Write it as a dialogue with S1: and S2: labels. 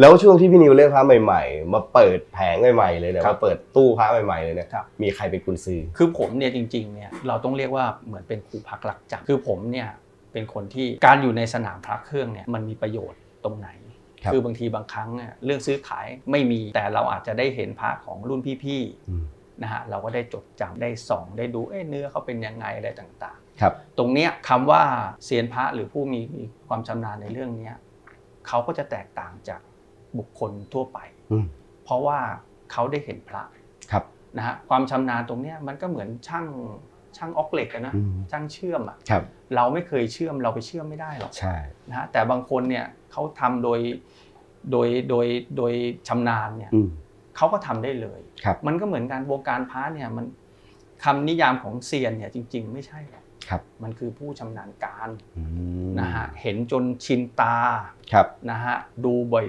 S1: แล้วช่วงที่พี่นิวเล่นพระใหม่ๆ มาเปิดแผงใหม่ๆเลยเนี่ย
S2: ครับ
S1: มาเปิดตู้พระใหม่ๆเลยเนี่ย
S2: ครับ
S1: มีใครเป็นกุญซือ
S2: คือผมเนี่ยจริงๆเนี่ยเราต้องเรียกว่าเหมือนเป็นครูพักหลักจักรคือผมเนี่ยเป็นคนที่การอยู่ในสนามพระเครื่องเนี่ยมันมีประโยชน์ตรงไหน
S1: ครับ
S2: อบางทีบางครั้งเนี่ยเรื่องซื้อขายไม่มีแต่เราอาจจะได้เห็นพระของรุ่นพี่
S1: อืม
S2: ๆนะฮะเราก็ได้จดจำได้ส่องได้ดูเอ๊ะเนื้อเขาเป็นยังไงอะไรต่าง
S1: ครับ
S2: ๆตรงเนี้ยคำว่าเซียนพระหรือผู้มีความชำนาญในเรื่องเนี้ยเขาก็จะแตกต่างจาก บุคคลทั่วไป
S1: อืม
S2: เพราะว่าเขาได้เห็นพระ
S1: ครับ
S2: นะฮะความชำนาญตรงเนี้ยมันก็เหมือนช่างช่างออกเหล็กอะนะ
S1: อืม
S2: ช่างเชื่อมอะ
S1: ครับ
S2: เราไม่เคยเชื่อมเราไปเชื่อมไม่ได้หรอก
S1: ใช่
S2: นะฮะแต่บางคนเนี่ยเขาทำโดยโดยโดยโดยชำนาญเนี่ย
S1: อืม
S2: เขาก็ทำได้เลย
S1: ครับ
S2: มันก็เหมือนการวงการพระเนี่ยมันคำนิยามของเซียนเนี่ยจริง ๆ ไม่ใช่หรอก
S1: ครับ
S2: มันคือผู้ชำนาญการ
S1: อืม
S2: นะฮะเห็นจนชินตา
S1: ครับ
S2: นะฮะดูบ่อย